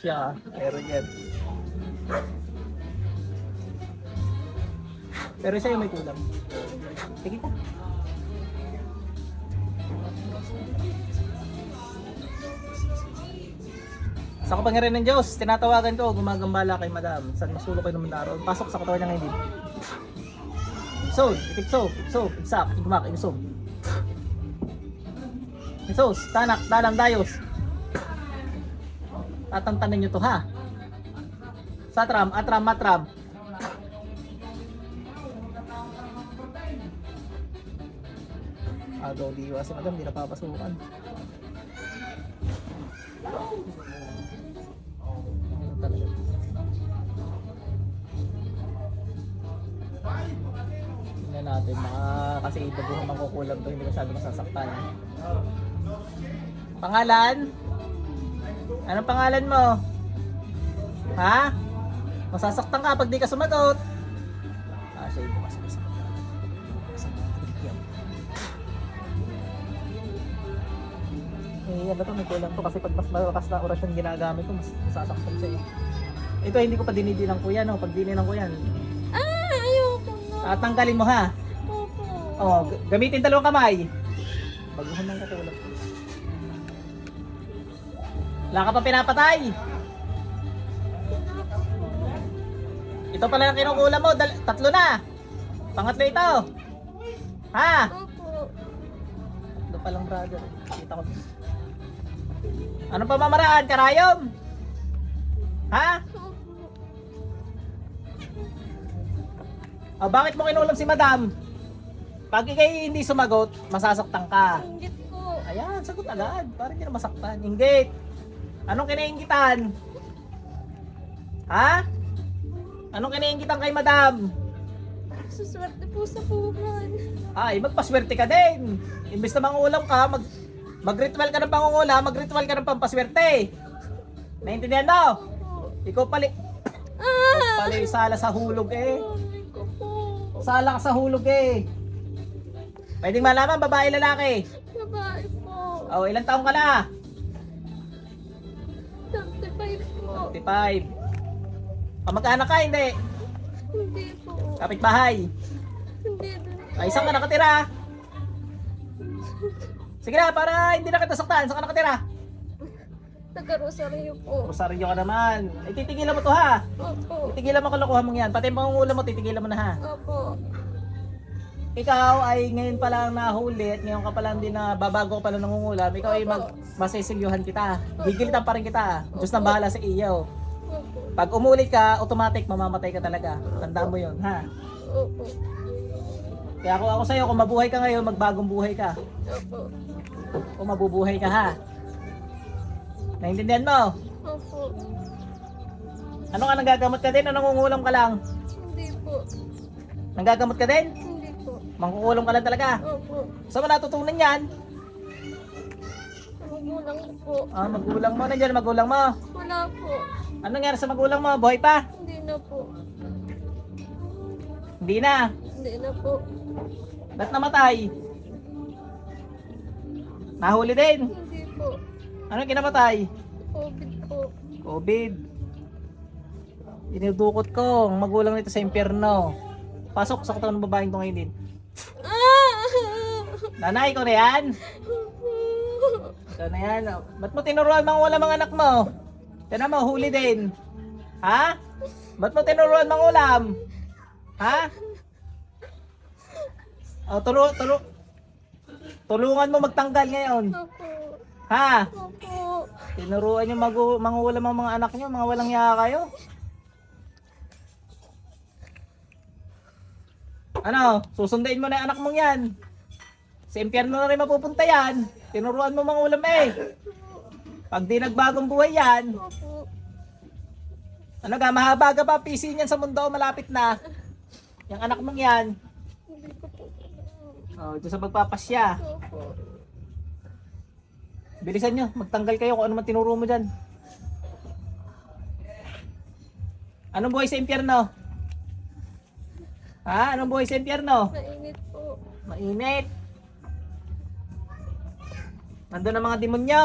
Siya, meron yan. Pero sa'yo may kulang. Sige ka. Sa kapangyarihan ng Diyos, tinatawagan ko, gumagambala kay Madam. San masulo kayo naman naroon. Pasok sa katawan niya ngayon. Ipsod, ipipso, ipso, ipsak, igmak, ipso. Ipsos, tanak, dalam, dayos. Tatantanan nyo to ha. Satram, atram. Agaw diwa si madam, di napapasukan. Ano talaga? Tingnan natin, mga kasi iba buong mangkukulam to, hindi masyado masasaktan. Pangalan? Anong pangalan mo? Ha? Masasaktan ka pag di ka sumagot. Ah, siya yung bukas. Eh, ano to, may kulang to kasi pag mas malakas na orasyon ginagamit ko, mas masasaktan siya eh. Ito, hindi ko pa dinidinan ko yan, oh. pag dinidinan ko yan. Ah, ayoko na. Tatanggalin mo ha. Opo. Oh, g- gamitin dalawang kamay. Baguhan ng katulad. Wala ka pa pinapatay. Ito pala ang kinukulam mo. Dal- tatlo na. Pangatlo ito. Ha? Opo. Tatlo pa lang brother. Kita ko. Anong pamamaraan? Karayom? Ha? Opo. O, bakit mo kinulam si madam? Pag ikay hindi sumagot, masasaktan ka. Inggit po. Ayan, sagot agad. Para hindi na masaktan. Inggit. Anong kinainggitan? Ha? Anong kinainggitan kay madam? Suswerte po sa buwan. Ay, magpaswerte ka din. Imbes na mangulam ka, mag mag-ritual ka ng pangungula, mag-ritual ka ng pampaswerte. Naintindihan mo? Ikaw pali, Ah! pali sala sa hulog eh. Sala ka sa hulog eh. Pwedeng malaman, babae, lalaki. Babae po. O, ilang taong ka na? 35 po. 55. Kamag-anak ka, hindi. Hindi po. Kapitbahay. Hindi po. Ay, saan ka nakatira? Sige na, para hindi na kita saktan. Saan ka nakatira? Taga-Rosario po. Rosario ka naman. Ay, titigilan mo to ha. Opo. Titigilan mo kalokohan mong yan. Pati yung pangungula mo, titigilan mo na ha. Opo. Ikaw ay ngayon pa lang nahuli at ngayon ka pa lang din na babago ka pa lang nangungulam. Ikaw ay mag masisilyuhan kita. Gigilitan pa rin kita. Diyos na bahala sa iyo. Pag umulit ka, automatic mamamatay ka talaga. Tandaan mo yun, ha? Opo. Kaya ako ako sa'yo, kung mabuhay ka ngayon, magbagong buhay ka. Opo. Kung mabubuhay ka, ha? Naintindihan mo? Opo. Ano ka, nagagamot ka din o nangungulam ka lang? Hindi po. Nagagamot ka din? Mangkukulam ka lang talaga? Opo. Saan mo natutunan yan? Magulang po. Ah, magulang mo. Nandiyan magulang mo. Wala po. Ano nangyari sa magulang mo? Buhay pa? Hindi na po. Hindi na. Hindi na po. Ba't namatay? Nahuli din. Hindi po. Ano kinamatay? COVID po. COVID. Dinudukot ko. Ang magulang nito sa impyerno. Pasok sa katawan ng babaeng to ngayon din. Nanay ko na yan. Ito na yan. Ba't mo tinuruan mga wala mga anak mo? Tinan mo, huli din. Ha? Ba't mo tinuruan mga ulam? Ha? O, turu, turu, tulungan mo magtanggal ngayon. Ha? Tinuruan yung magu, mangulam ang mga anak nyo, mga walang yaka kayo. Ano? Susundain mo na yung anak mong yan. Sa impyerno na rin mapupunta yan. Tinuruan mo mga ulam eh. Pag di nagbagong buhay yan, ano ka, mahaba ka pa, PC niyan sa mundo, malapit na. Yung anak mong yan, oh, dyan sa magpapasya. Bilisan nyo, magtanggal kayo kung ano man tinuro mo dyan. Anong buhay sa impyerno? Ha? Anong buhay sa impyerno? Mainit po. Mainit. Nandun ang mga demonyo.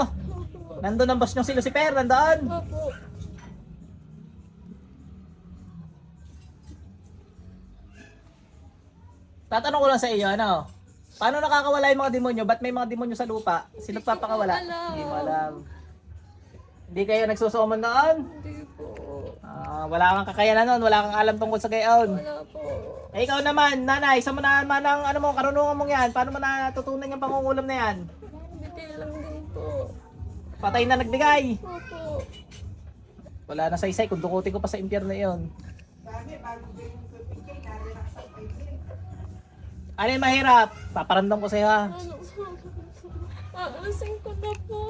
Nandun ang boss nyo si Lucifer. Nandun. Opo. Tatanong ko lang sa iyo, ano? Paano nakakawala yung mga demonyo? Ba't may mga demonyo sa lupa? Sino Hindi ko papakawala? Hindi mo alam. Hindi kayo nagsusuman noon? Hindi po. Ah, wala kang kakayanan noon. Wala kang alam tungkol sa gayon. Wala po. Eh, ikaw naman, nanay, sa mo naman ang ano mo, karunungan mong yan. Paano mo natutunan yung pangungulam na yan? Bitil lang din po. Patay na nagbigay. Opo. Wala na sa isay, kung dukutin ko pa sa impyerno yon. Ano yung mahirap? Paparandam ko sa'yo ha. Ano? Aasin ko na po.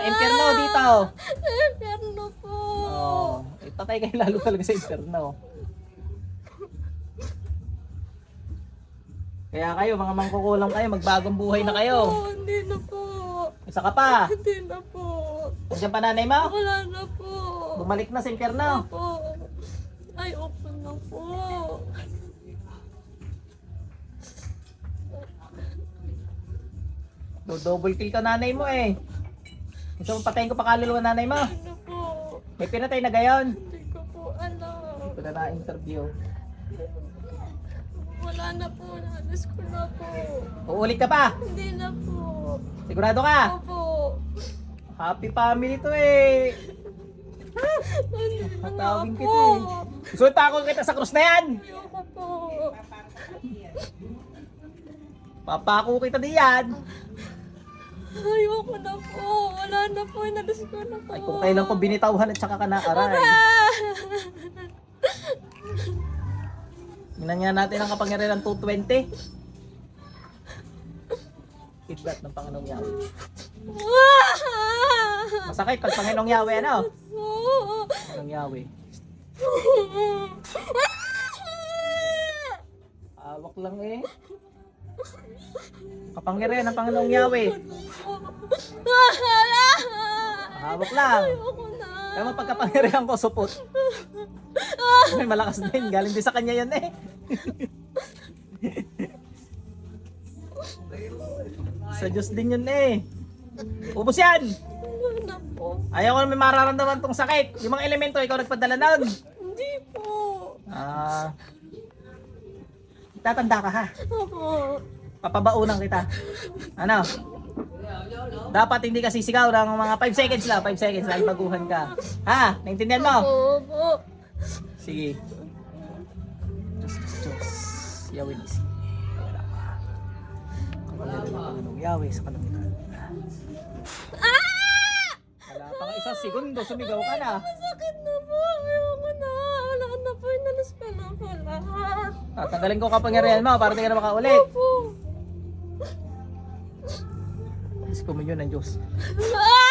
Sa impyerno dito. Sa impyerno po. Oh, eh, patay kayo lalo talaga sa impyerno. Kaya kayo, mga mangkukulang kayo, magbagong buhay na kayo. Opo, hindi na po. Isa ka pa. Hindi na po. Nandiyan pa nanay mo? Wala na po. Bumalik na sa impyerno. Opo. Ay, open na po. Do double kill ka nanay mo eh. Gusto mo patayin ko pa kaluluwa nanay mo? Ano po? May pinatay na gayon. Hindi ko po alam. Ito na na-interview. Wala na po. Naalis ko na po. Uulit ka pa. Hindi na po. Sigurado ka? Opo. Happy family to eh. Hindi na nga Tatawin po. kita eh. Gusto ako kita sa krus na yan. Ayoko po. Papako kita diyan. Ayoko na po. Wala na po. Inalis ko na po. Ay kung kailan ko binitawhan at saka ka naaray. Ah! Nga natin ang kapangyarihan ng 220. Kidlat ng Panginoong Yahweh. Masakit pag Panginoong Yahweh ano? Panginoong Yahweh. Awak lang eh. Kapangyarihan ng Panginoong Yahweh. Hawak lang. Kaya mo pagkapangyarihan ko, supot. May malakas din. Galing din sa kanya yan eh. sa Diyos din yun eh. Ubus yan! Na po. Ayaw ko na may mararamdaman tong sakit. Yung mga elemento, ikaw nagpadala nun. Hindi po. Ah. tatanda ka ha. Opo. Papabaunan kita. Ano? Dapat hindi ka sisigaw ng mga 5 seconds lang. 5 seconds lang. Baguhan ka. Ha? Naintindihan mo? Opo. Sige. Diyos, Diyos, Diyos. Yahweh Nisi. Wala ka. Kapangyarihan ng Panginoong Yahweh sa kalangitan. Wala pa nga isang segundo, sumigaw ka na. Masakit na po. Ayoko na. Wala na po. Inalis ko na po lahat. Tatanggalin ko kapangyarihan mo para di ka na makaulit. Opo. Diyos ko yun ng Diyos. Ah!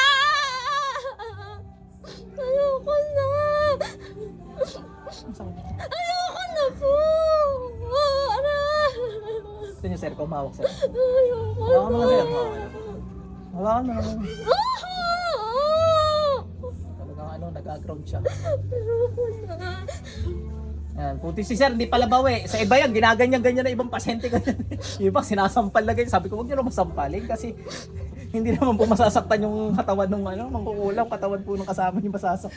Ayoko na po. Aray. Gusto niyo, sir, kumawak sir. Ayoko Hawakan mo na. na, sir. Hawakan mo na. Talagang ano, nag-ground siya. Ayoko na. Yan, puti si sir, hindi pala bawi. Sa iba yan, ginaganyan-ganyan na ibang pasyente. Ganyan. Yung iba, sinasampal na ganyan. Sabi ko, huwag nyo naman sampalin kasi hindi naman po masasaktan yung katawan ng ano, mangkukulang katawan po ng kasama yung masasak.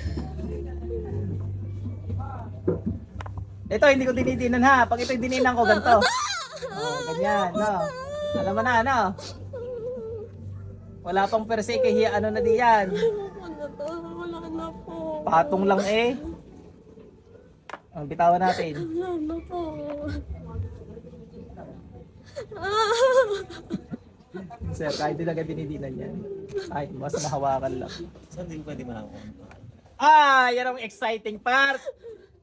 Ito, hindi ko dinidinan ha. Pag ito dininan ko, ganito. Oh, ganyan, no. Alam mo na, ano? Wala pang per se, kaya ano na di yan. To. Wala na po. Patong lang eh. Ang bitawan natin. Wala na po. Sir, kahit din agad dinidinan yan. Kahit basta mahawakan lang. Saan din pwede mahawakan? Ah, yan ang exciting part.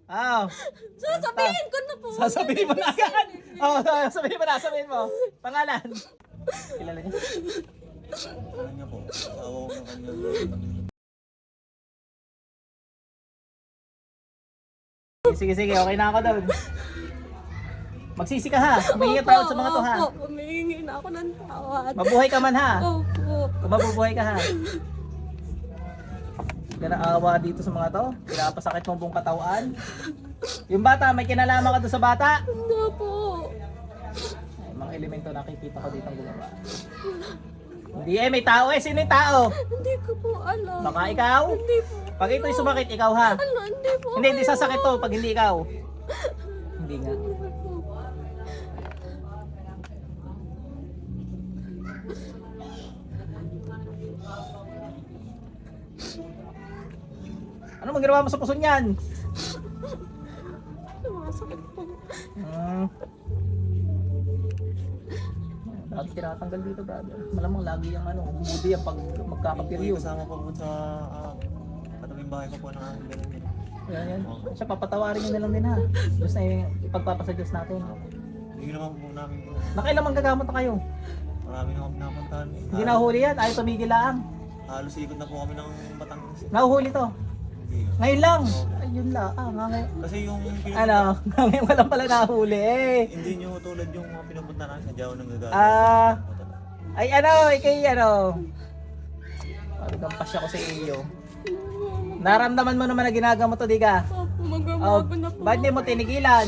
Ah, Sasabihin ko na po. sasabihin mo na agad. Oh, sasabihin mo na, sabihin mo. Pangalan. Kilala niya? Ano niya po? Asawa ko ng kanyang Sige, sige, okay na ako doon. Magsisi ka ha. Humingi ka sa mga to ha. Opo, humihingi na ako ng tawad. Mabuhay ka man ha. Opo. Mabubuhay ka ha. Hindi ka naawa dito sa mga to. Pinapasakit mo buong katawan. Yung bata, may kinalaman ka doon sa bata. Hindi po. Ay, mga elemento nakikita ko dito ang gumawa. Hindi eh, may tao eh. Sino yung tao? Hindi ko po alam. Baka ikaw? Hindi po. Pag ito'y sumakit, ikaw ha. Ano, hindi po. Hindi, hindi sasakit to pag hindi ikaw. Hindi nga. Ano mang ginawa mo sa puso niyan? Sumasakit po. Hmm. Tinatanggal dito, brother. Malamang lagi yung ano, bumudi yan pag Yung magkakaperiod. kasama po po sa uh, katabing bahay ko po ng ganun. Yan, yan. Siya, papatawarin nyo na lang din ha. Diyos na yung ipagpapasa Diyos natin. Hindi naman po namin, Nakailang manggagamot na kayo? marami na kami napuntahan. Hindi nahuli yan, ayaw tumigil lang. Halos ikot na po kami ng Batangas. Nahuhuli to. Ngayon lang. Ayun lang. Ah, nga ngayon. Kasi yung pinag- Ano, ngayon walang pala nahuli eh. hindi nyo tulad yung mga pinupunta namin sa Jao ng gagawin. Ah. Ay ano, ikay ano. Parang pasya ko sa iyo. Naramdaman mo naman na ginagawa to, di ka? Opo, Oh, na po. ba't di mo tinigilan?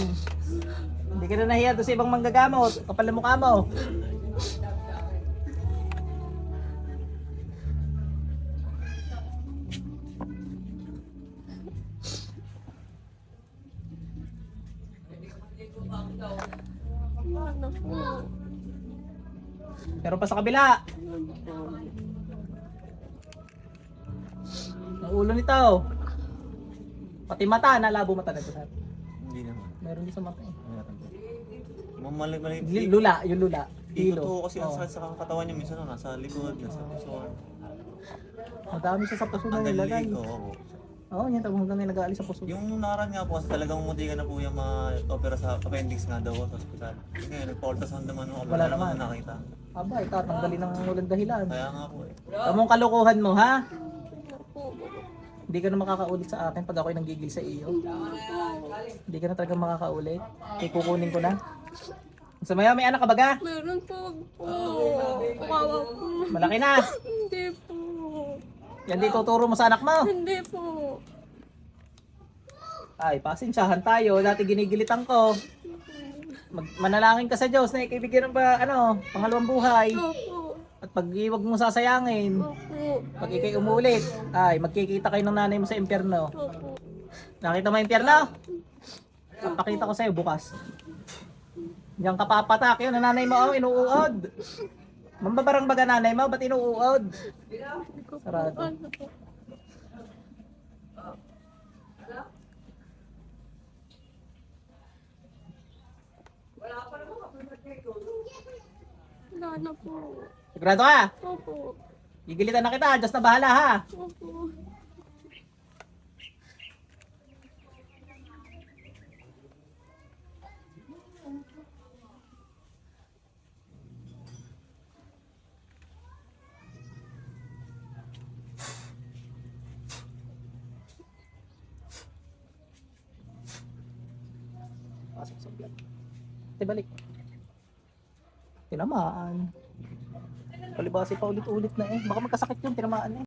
Hindi ka na nahiya doon sa ibang manggagamot. Kapal na mukha mo. Po? Pero pa sa kabila. Ang ulo nito. Pati mata, nalabo mata na ito. Hindi naman. Meron din sa mata eh. Meron po. Mamali mali. Li- Lula, yung lula. Ikot po kasi ang Oo. sakit sa katawan niya minsan no, nasa likod, nasa puso. Madami siya sa puso na Ang nilagay. ko. Oo, yan tawag hanggang nilagay sa puso. Yung naran nga po kasi talagang munti ka na po yung ma-opera sa appendix nga daw sa ospital. Ngayon, nagpa-ultrasound naman ako. Wala naman. nakita. Aba, itatanggalin ng walang dahilan. Kaya nga po eh. Tamong kalukuhan mo, ha? Hindi ka na makakaulit sa akin pag ako'y nanggigil sa iyo. Hindi ka na talaga makakaulit. Kaya kukunin ko na. Sa maya, may anak ka baga? Meron po. po. Kawawa po. Malaki na. Hindi po. Yan di tuturo mo sa anak mo. Hindi po. Ay, pasensyahan tayo. Dati ginigilitan ko. Mag manalangin ka sa Diyos na ikibigyan ng ba, ano, pangalawang buhay. Opo. At pag iwag mo sasayangin, Opo. pag ikay umulit, ay, magkikita kayo ng nanay mo sa impyerno. Opo. Nakita mo yung impyerno? Papakita ko sa'yo bukas. Diyan ka papatak yun, nanay mo, oh, inuuod. Mambabarang baga nanay mo, ba't inuuod? Sarado. Wala na po. Sigurado ka? Opo. Gigilitan na kita, Diyos na bahala ha. Opo. Ate, balik. Tinamaan. Palibasi pa ulit-ulit na eh. Baka magkasakit yun, tinamaan eh.